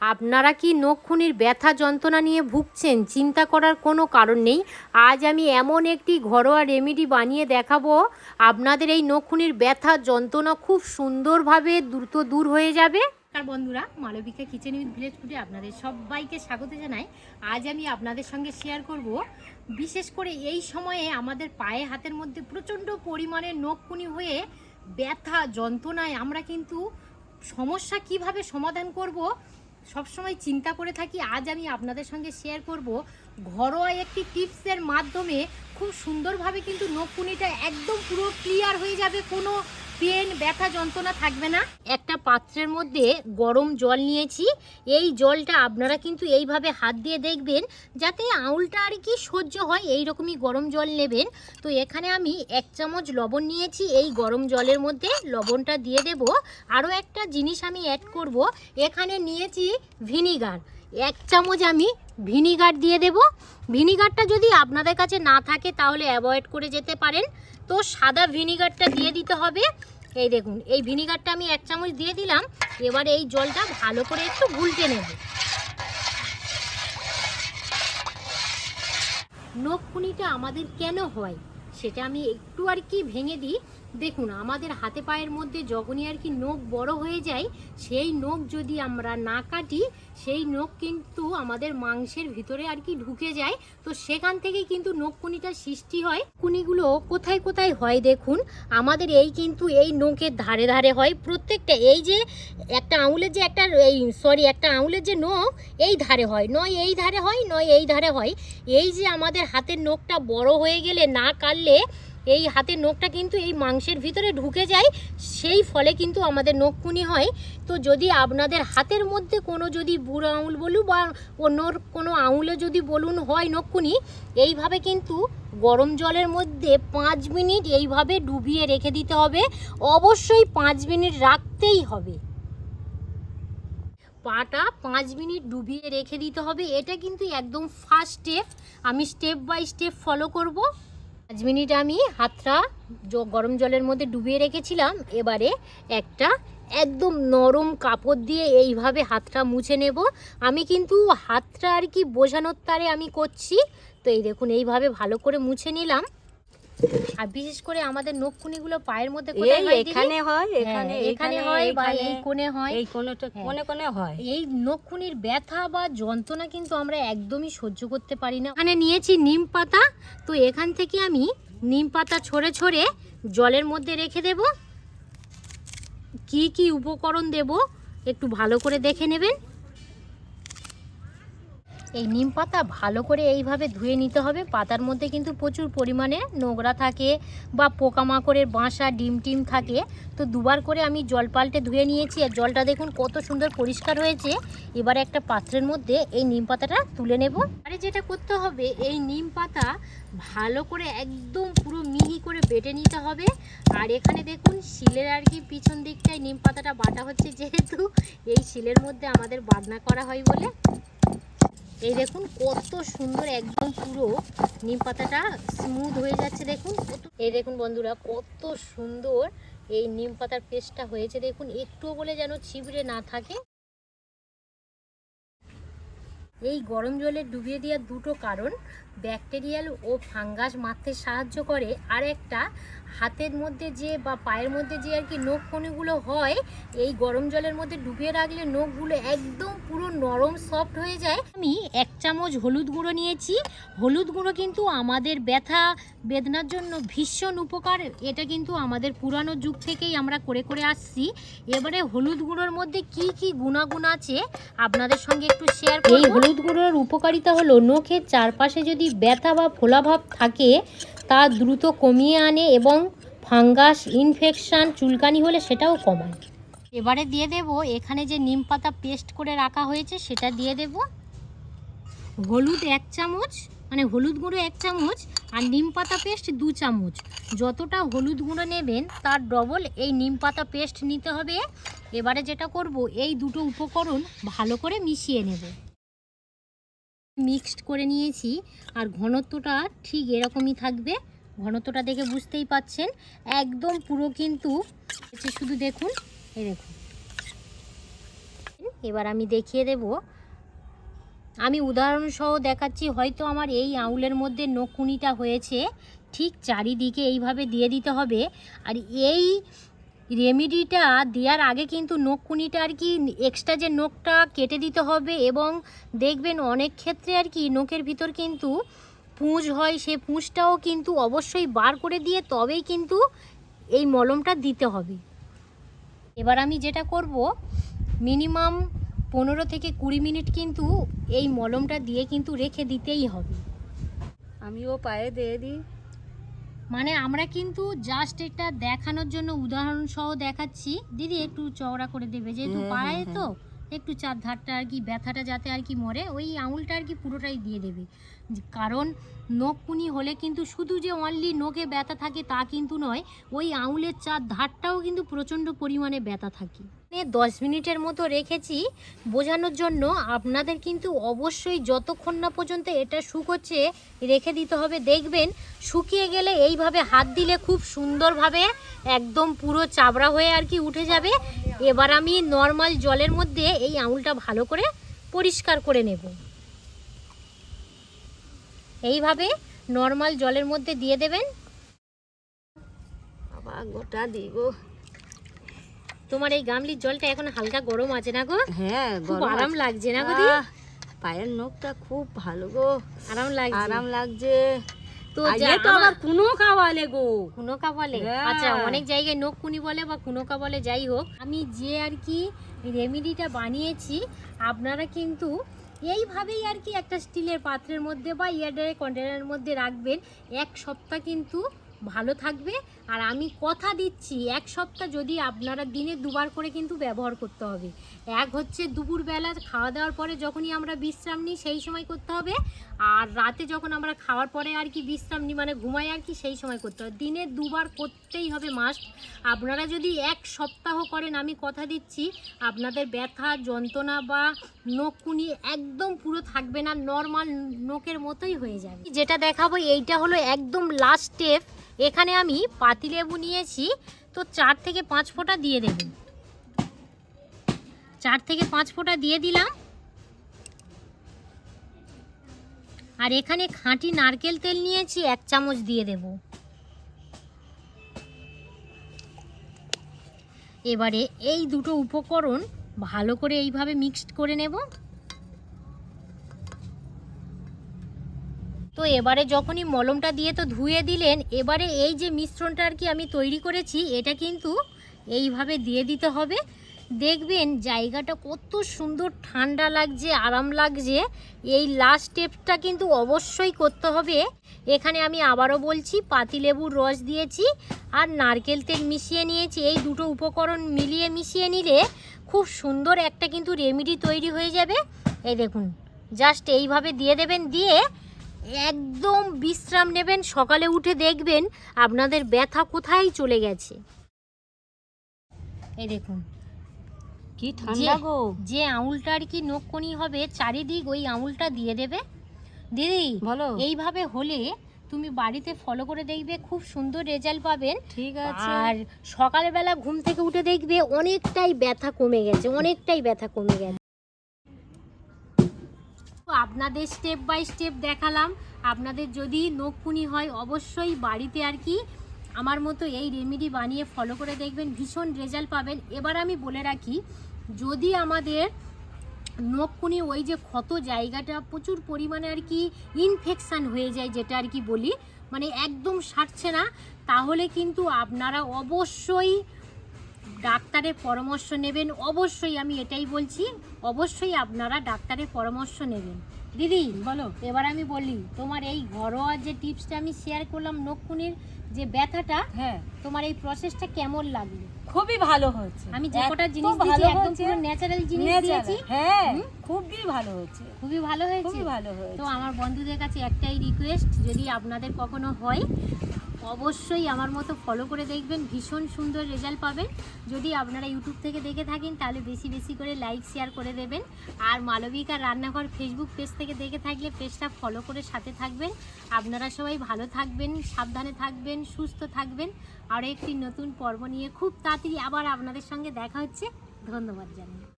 আপনারা কি নখখুনির ব্যথা যন্ত্রণা নিয়ে ভুগছেন? চিন্তা করার কোনো কারণ নেই। আজ আমি এমন একটি ঘরোয়া রেমেডি বানিয়ে দেখাবো। আপনাদের এই নখখুনির ব্যথা যন্ত্রণা খুব সুন্দরভাবে দ্রুত দূর হয়ে যাবে। নমস্কার বন্ধুরা, মালবিকা কিচেন উইথ ভিলেজ ফুডে আপনাদের সবাইকে স্বাগত জানাই। আজ আমি আপনাদের সঙ্গে শেয়ার করব। বিশেষ করে এই সময়ে আমাদের পায়ে হাতের মধ্যে প্রচণ্ড পরিমাণে নখকুনি হয়ে ব্যথা যন্ত্রণায় আমরা কিন্তু সমস্যা কীভাবে সমাধান করব সবসময় চিন্তা করে থাকি, আজ আমি আপনাদের সঙ্গে শেয়ার করব ঘরোয়া একটি টিপসের মাধ্যমে খুব সুন্দরভাবে কিন্তু নখকুনিটা একদম পুরো ক্লিয়ার হয়ে যাবে কোনো পেন, ব্যথা, যন্ত্রণা থাকবে না। একটা পাত্রের মধ্যে গরম জল নিয়েছি। এই জলটা আপনারা কিন্তু এইভাবে হাত দিয়ে দেখবেন, যাতে আউলটা আর কি সহ্য হয় এই রকমই গরম জল নেবেন। তো এখানে আমি এক চামচ লবণ নিয়েছি। এই গরম জলের মধ্যে লবণটা দিয়ে দেব। আরও একটা জিনিস আমি অ্যাড করব। এখানে নিয়েছি ভিনিগার। এক চামচ আমি ভিনিগার দিয়ে দেব। ভিনিগারটা যদি আপনাদের কাছে না থাকে তাহলে অ্যাভয়েড করে যেতে পারেন। তো সাদা ভিনিগারটা দিয়ে দিতে হবে। এই দেখুন, এই ভিনিগারটা আমি এক চামচ দিয়ে দিলাম। এবার এই জলটা ভালো করে একটু গুলটে নেব। নখকুনিটা আমাদের কেন হয় সেটা আমি একটু আর কি ভেঙে দিই। দেখুন, আমাদের হাতে পায়ের মধ্যে যখনই আর কি নখ বড় হয়ে যায়, সেই নখ যদি আমরা না কাটি সেই নখ কিন্তু আমাদের মাংসের ভিতরে আর কি ঢুকে যায়। তো সেখান থেকে কিন্তু নখকুনিটা সৃষ্টি হয়। কুনিগুলো কোথায় কোথায় হয় দেখুন। আমাদের এই কিন্তু এই নখের ধারে ধারে হয়। প্রত্যেকটা এই যে একটা আঙুলের যে একটা এই সরি একটা আঙুলের যে নখ, এই ধারে হয়। নয় এই ধারে হয়, নয় এই ধারে হয়। এই যে আমাদের হাতের নখটা বড় হয়ে গেলে না কাটলে এই হাতের নখটা কিন্তু এই মাংসের ভিতরে ঢুকে যায়, সেই ফলে কিন্তু আমাদের নখকুনি হয়। তো যদি আপনাদের হাতের মধ্যে কোনো যদি বুড়ো আঙুল বলুন বা অন্য কোনো আঙুলে যদি বলুন হয় নখকুনি এইভাবে কিন্তু গরম জলের মধ্যে পাঁচ মিনিট এইভাবে ডুবিয়ে রেখে দিতে হবে। অবশ্যই পাঁচ মিনিট রাখতেই হবে। পাটা পাঁচ মিনিট ডুবিয়ে রেখে দিতে হবে। এটা কিন্তু একদম ফার্স্ট স্টেপ আমি স্টেপ বাই স্টেপ ফলো করব। পাঁচ মিনিট আমি হাতটা গরম জলের মধ্যে ডুবিয়ে রেখেছিলাম। এবারে একটা একদম নরম কাপড় দিয়ে এইভাবে হাতটা মুছে নেব। আমি কিন্তু হাতটা আর কি বোঝানোর তারে আমি করছি। তো এই দেখুন, এইভাবে ভালো করে মুছে নিলাম। আর বিশেষ করে আমাদের নখকুনিগুলো পায়ের মধ্যে কোথায় হয় এখানে হয় হ্যাঁ, এখানে এখানে হয় বা এই কোণে হয়। এই কোণেটা হ্যাঁ। কোণে কোণে হয়। এই নখকুনির ব্যথা বা যন্ত্রণা কিন্তু আমরা একদমই সহ্য করতে পারি না। এখানে নিয়েছি নিম পাতা। তো এখান থেকে আমি নিম পাতা ছড়ে ছড়ে জলের মধ্যে রেখে দেব। কি কি উপকরণ দেব একটু ভালো করে দেখে নেবেন। এই নিম পাতা ভালো করে এইভাবে ধুয়ে নিতে হবে। পাতার মধ্যে কিন্তু প্রচুর পরিমাণে নোংরা থাকে বা পোকামাকড়ের বাসা, ডিম টিম থাকে। তো দুবার করে আমি জল পাল্টে ধুয়ে নিয়েছি আর জলটা দেখুন কত সুন্দর পরিষ্কার হয়েছে। এবার একটা পাত্রের মধ্যে এই নিম পাতাটা তুলে নেব। আরে যেটা করতে হবে, এই নিম পাতা ভালো করে একদম পুরো মিহি করে বেটে নিতে হবে। আর এখানে দেখুন শিলের আর কি পিছন দিকটায় নিম পাতাটা বাটা হচ্ছে যেহেতু এই শিলের মধ্যে আমাদের বাদনা করা হয় বলে। এই দেখুন কত সুন্দর একদম পুরো নিম পাতাটা স্মুথ হয়ে যাচ্ছে দেখুন। এই দেখুন বন্ধুরা, কত সুন্দর এই নিম পাতার পেস্টটা হয়েছে দেখুন। একটুও বলে যেন ছিবড়ে না থাকে। এই গরম জলে ডুবিয়ে দেওয়ার দুটো কারণ, ব্যাকটেরিয়াল ও ফাঙ্গাস মারতে সাহায্য করে, আর একটা হাতের মধ্যে যে বা পায়ের মধ্যে যে আর কি নখ কণিগুলো হয়, এই গরম জলের মধ্যে ডুবিয়ে রাখলে নখগুলো একদম পুরো নরম সফট হয়ে যায়। আমি এক চামচ হলুদ গুঁড়ো নিয়েছি। হলুদ গুঁড়ো কিন্তু আমাদের ব্যথা বেদনার জন্য ভীষণ উপকার। এটা কিন্তু আমাদের পুরানো যুগ থেকেই আমরা করে করে আসছি। এবারে হলুদ গুঁড়োর মধ্যে কি কি গুণাগুণ আছে আপনাদের সঙ্গে একটু শেয়ার এই হলুদ গুঁড়োর উপকারিতা হলো নখের চারপাশে যদি ব্যথা বা ফোলাভাব থাকে তা দ্রুত কমিয়ে আনে এবং ফাঙ্গাস ইনফেকশান চুলকানি হলে সেটাও কমায়। এবারে দিয়ে দেব, এখানে যে নিম পাতা পেস্ট করে রাখা হয়েছে সেটা দিয়ে দেব। হলুদ এক চামচ মানে হলুদ গুঁড়ো এক চামচ আর নিম পাতা পেস্ট দু চামচ। যতটা হলুদ গুঁড়ো নেবেন তার ডবল এই নিম পাতা পেস্ট নিতে হবে। এবারে যেটা করব, এই দুটো উপকরণ ভালো করে মিশিয়ে নেব। মিক্সড করে নিয়েছি আর ঘনত্বটা ঠিক এরকমই থাকবে। ঘনত্বটা দেখে বুঝতেই পাচ্ছেন। একদম পুরো কিন্তু শুধু দেখুন, এই দেখুন। এবার আমি দেখিয়ে দেব। আমি উদাহরণসহ দেখাচ্ছি, হয়তো আমার এই আউলের মধ্যে নকুনিটা হয়েছে। ঠিক চারিদিকে এইভাবে দিয়ে দিতে হবে। আর এই রেমেডিটা দেওয়ার আগে কিন্তু নখকুনিটা আর কি এক্সট্রা যে নখটা কেটে দিতে হবে এবং দেখবেন অনেক ক্ষেত্রে আর কি নখের ভিতর কিন্তু পুঁজ হয়, সে পুঁজটাও কিন্তু অবশ্যই বার করে দিয়ে তবেই কিন্তু এই মলমটা দিতে হবে। এবার আমি যেটা করব মিনিমাম পনেরো থেকে কুড়ি মিনিট কিন্তু এই মলমটা দিয়ে কিন্তু রেখে দিতেই হবে। আমিও পায়ে দিয়ে দিই। মানে আমরা কিন্তু জাস্ট এটা দেখানোর জন্য উদাহরণ সহ দেখাচ্ছি। দিদি একটু চওড়া করে দেবে যেহেতু পায়ে তো। একটু চার ধারটা আর কি, ব্যথাটা যাতে আর কি মরে, ওই আঙুলটা আর কি পুরোটাই দিয়ে দেবে। কারণ নখকুনি হলে কিন্তু শুধু যে অনলি নখে ব্যথা থাকে তা কিন্তু নয়, ওই আঙুলের চার ধারটাও কিন্তু প্রচণ্ড পরিমাণে ব্যথা থাকে। দশ মিনিটের মতো রেখেছি, বোঝানোর জন্য আপনাদের কিন্তু অবশ্যই যতক্ষণ না পর্যন্ত এটা শুকোচ্ছে রেখে দিতে হবে। দেখবেন শুকিয়ে গেলে এইভাবে হাত দিলে খুব সুন্দরভাবে একদম পুরো চাবড়া হয়ে আর কি উঠে যাবে। এবার আমি নর্মাল জলের মধ্যে এই আঙুলটা ভালো করে পরিষ্কার করে নেব। এইভাবে নর্মাল জলের মধ্যে দিয়ে দেবেন। আবার গোটা দিব। তোমার এই গামলির জলটা এখন হালকা গরম আছে না গো? হ্যাঁ খুব আরাম লাগছে না গো পায়ের নখটা খুব ভালো গো। আরাম লাগছে। আরাম লাগছে। তো আজকে তো আবার আমার কুনো গো। কুনোকা বলে হ্যাঁ। আচ্ছা অনেক জায়গায় নখ কুনি বলে বা কুনোকা বলে যাই হোক আমি যে আর কি রেমেডিটা বানিয়েছি আপনারা কিন্তু এইভাবেই আর কি একটা স্টিলের পাত্রের মধ্যে বা ইয়ারডারের কন্টেনারের মধ্যে রাখবেন। এক সপ্তাহ কিন্তু ভালো থাকবে। আর আমি কথা দিচ্ছি, এক সপ্তাহ যদি আপনারা দিনে দুবার করে কিন্তু ব্যবহার করতে হবে। এক হচ্ছে দুপুরবেলা খাওয়া দাওয়ার পরে যখনই আমরা বিশ্রাম নিই, সেই সময় করতে হবে। আর রাতে যখন আমরা খাওয়ার পরে আর কি বিশ্রাম নিই মানে ঘুমাই আর কি, সেই সময় করতে হবে। দিনে দুবার করতেই হবে মাস্ট আপনারা যদি এক সপ্তাহ করেন, আমি কথা দিচ্ছি, আপনাদের ব্যথা, যন্ত্রণা বা নখকুনি একদম পুরো থাকবে না নর্মাল নখের মতোই হয়ে যাবে। যেটা দেখাবো, এইটা হলো একদম লাস্ট স্টেপ এখানে আমি পাতিলেবু নিয়েছি, তো চার থেকে পাঁচ ফোঁটা দিয়ে দেবেন চার থেকে পাঁচ ফোঁটা দিয়ে দিলাম। আর এখানে খাঁটি নারকেল তেল নিয়েছি, এক চামচ দিয়ে দেব। এবারে এই দুটো উপকরণ ভালো করে এইভাবে মিক্সড করে নেব। তো এবারে যখনই মলমটা দিয়ে তো ধুয়ে দিলেন, এবারে এই যে মিশ্রণটা আর কি আমি তৈরি করেছি, এটা কিন্তু এইভাবে দিয়ে দিতে হবে। দেখবেন জায়গাটা কত সুন্দর ঠান্ডা লাগছে, আরাম লাগছে। এই লাস্ট স্টেপটা কিন্তু অবশ্যই করতে হবে। এখানে আমি আবারও বলছি, পাতিলেবুর রস দিয়েছি আর নারকেল তেল মিশিয়ে নিয়েছি। এই দুটো উপকরণ মিলিয়ে মিশিয়ে নিলে খুব সুন্দর একটা কিন্তু রেমেডি তৈরি হয়ে যাবে। এই দেখুন জাস্ট এইভাবে দিয়ে দেবেন, দিয়ে একদম বিশ্রাম নেবেন সকালে উঠে দেখবেন আপনাদের ব্যথা কোথায় চলে গেছে। এই দেখুন কি ঠান্ডা গো। যে আঙুলটা আর কি নখকনি হবে চারিদিক ওই আঙুলটা দিয়ে দেবে। দিদি বলো। এইভাবে হলে তুমি বাড়িতে ফলো করে দেখবে খুব সুন্দর রেজাল্ট পাবেন। ঠিক আছে। আর সকালবেলা ঘুম থেকে উঠে দেখবে অনেকটাই ব্যথা কমে গেছে অনেকটাই ব্যথা কমে গেছে। আপনাদের স্টেপ বাই স্টেপ দেখালাম। আপনাদের যদি নখকুনি হয়, অবশ্যই বাড়িতে আর কি আমার মতো এই রেমেডি বানিয়ে ফলো করে দেখবেন, ভীষণ রেজাল্ট পাবেন। এবার আমি বলে রাখি, যদি আমাদের নখকুনি ওই যে ক্ষত জায়গাটা প্রচুর পরিমাণে আর কি ইনফেকশান হয়ে যায়, যেটা আর কি বলি মানে একদম সারছে না, তাহলে কিন্তু আপনারা অবশ্যই ডাক্তারের পরামর্শ নেবেন অবশ্যই আমি এটাই বলছি অবশ্যই আপনারা ডাক্তারের পরামর্শ নেবেন। দিদি বলো এবার আমি বলি তোমার এই ঘরোয়া যে টিপসটা আমি শেয়ার করলাম নখকুনির যে ব্যথাটা হ্যাঁ। তোমার এই প্রসেসটা কেমন লাগল? খুবই ভালো হচ্ছে আমি যে কটা জিনিস দিয়েছি একদম পুরো ন্যাচারাল জিনিস দিয়েছি। হ্যাঁ খুবই ভালো হচ্ছে খুবই ভালো হয়েছে। খুবই ভালো হয়েছে। তো আমার বন্ধুদের কাছে একটাই রিকোয়েস্ট যদি আপনাদের কখনো হয় অবশ্যই আমার মতো ফলো করে দেখবেন, ভীষণ সুন্দর রেজাল্ট পাবেন। যদি আপনারা ইউটিউব থেকে দেখে থাকেন, তাহলে বেশি বেশি করে লাইক শেয়ার করে দেবেন। আর মালবিকা রান্নাঘর ফেসবুক পেজ থেকে দেখে থাকলে পেজটা ফলো করে সাথে থাকবেন। আপনারা সবাই ভালো থাকবেন, সাবধানে থাকবেন, সুস্থ থাকবেন। আরও একটি নতুন পর্ব নিয়ে খুব তাড়াতাড়ি আবার আপনাদের সঙ্গে দেখা হচ্ছে। ধন্যবাদ জানাই